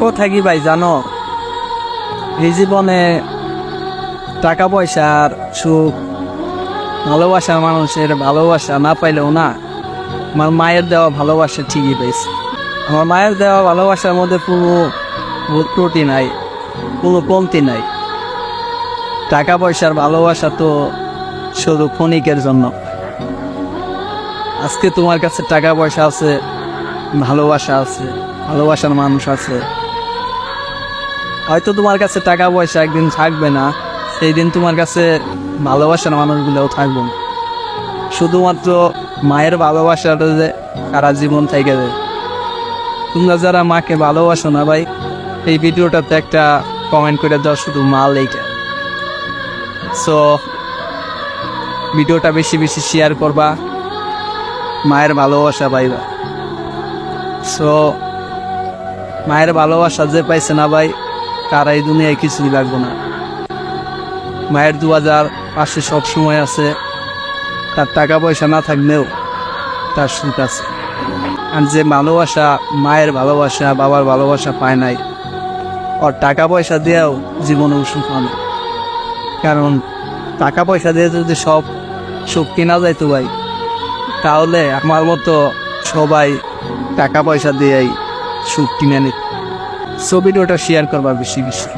কোথায় কি ভাই জানো? এই জীবনে টাকা পয়সার সুখ ভালোবাসার মানুষের ভালোবাসা না পাইলেও না, আমার মায়ের দেওয়া ভালোবাসা ঠিকই পাইছে। আমার মায়ের দেওয়া ভালোবাসার মধ্যে কোনো ত্রুটি নাই, কোনো কমতি নাই। টাকা পয়সার ভালোবাসা তো শুধু ক্ষণিকের জন্য। আজকে তোমার কাছে টাকা পয়সা আছে, ভালোবাসা আছে, ভালোবাসার মানুষ আছে। হয়তো তোমার কাছে টাকা পয়সা একদিন থাকবে না, সেই দিন তোমার কাছে ভালোবাসার মানুষগুলোও থাকবে। না শুধুমাত্র মায়ের ভালোবাসাটা যে সারা জীবন থেকে যায়। তোমরা যারা মাকে ভালোবাসো না ভাই, এই ভিডিওটাতে একটা কমেন্ট করে দাও শুধু মা লেখা সো ভিডিওটা বেশি বেশি শেয়ার করবা, মায়ের ভালোবাসা পাইবা। সো মায়ের ভালোবাসা যে পাইছে না ভাই তার এই দুনিয়ায় কিছুই লাগবে না। মায়ের দু হাজার পাশে সব সময় আছে। তার টাকা পয়সা না থাকলেও তার সুখ আছে। আর যে ভালোবাসা মায়ের ভালোবাসা, বাবার ভালোবাসা পায় নাই আর টাকা পয়সা দিয়েও জীবনে সুখ হয় না। কারণ টাকা পয়সা দিয়ে যদি সব সুখ কেনা যাইতো ভাই, তাহলে আমার মতো সবাই টাকা পয়সা দিয়েই সুখ কিনে নিত। সো ভিডিওটা শেয়ার করবা বেশি বেশি।